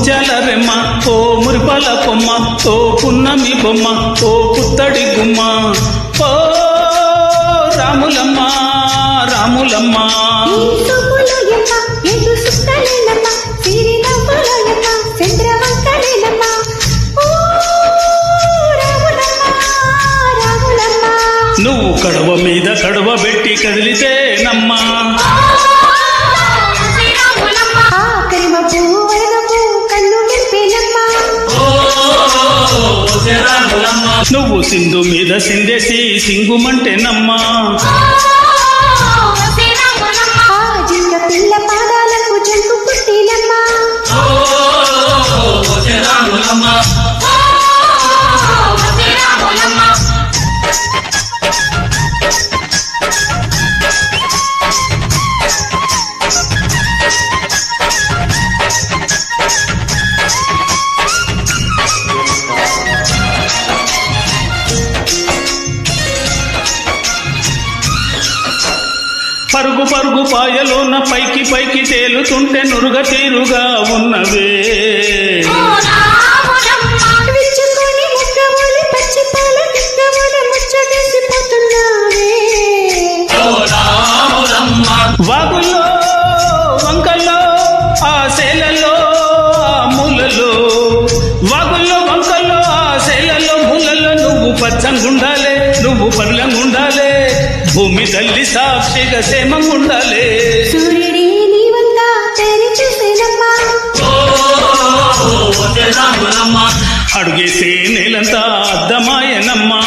రెమ్మ ఓ మురిపాల పొమ్మ ఓ పున్నమి బొమ్మ ఓ పుత్తడి గుమ్మ. ఓ రాములమ్మ, రాములమ్మ. నువ్వు కడవ మీద కడవ పెట్టి కదిలితే నమ్మా నువ్వు సింధు మీద సిందేసి సింగుమంటే నమ్మా పరుగు పరుగు పాయలోన పైకి పైకి తేలుతుంటే నురుగ తీరుగా ఉన్నవే. భూమి తల్లి సాక్షిగా క్షేమంగుండాలే సూర్యుడే నీవంతా అడుగేసే నేలంతా అద్దమాయనమ్మా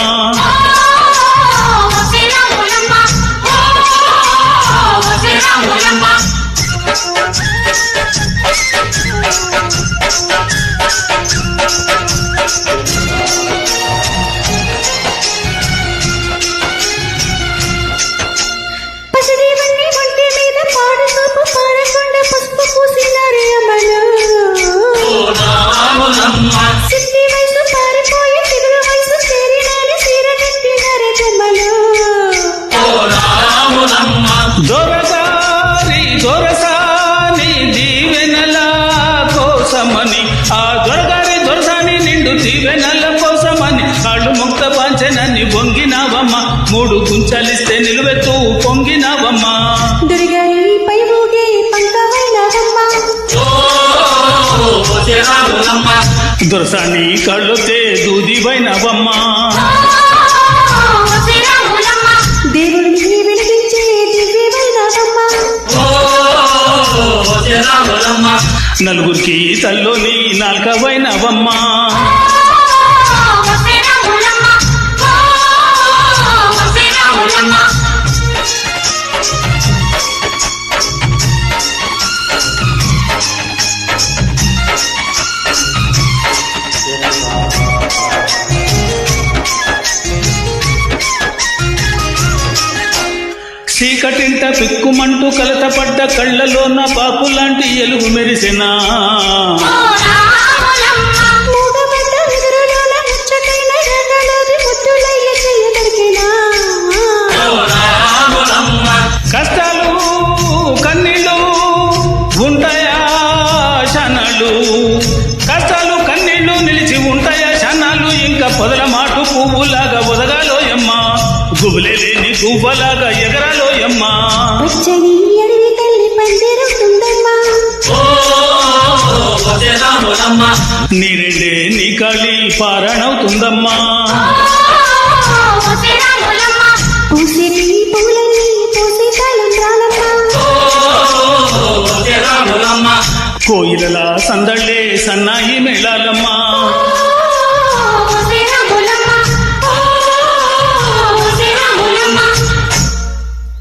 నిలువెత్తు పొంగినావమ్మ. దుర్గారి పై ఊగే పంకవైనవమ్మ దొరసాని కళ్ళొతే దూదివైనవమ్మ. దేవుడిని వెలిగించే దివ్యమైనవమ్మ. నలుగురికి తల్లోని నాల్కవైనవమ్మ. చీకటింట పిక్కుమంటూ కలతపడ్డ కళ్ళలోన బాపు లాంటి ఎలుగు మెరిసినా. కష్టాలు కన్నీళ్ళు ఉంటాయా క్షణాలు కష్టాలు కన్నీళ్ళు నిలిచి ఉంటాయా క్షణాలు ఇంకా పొదల మాటు పువ్వులాగా ఒదగాలోయమ్మా. గుబులే లేని గువ్వలాగా ఎగరాలోయమ్మా పచ్చని అడవి తల్లి పందిరుతుందమ్మా నీరెండే నీ కాళీ పారణవుతుందమ్మా పూసిరి పూలని పూసి కోయిలల సందళ్ళే సన్నాయి మేళాలమ్మా.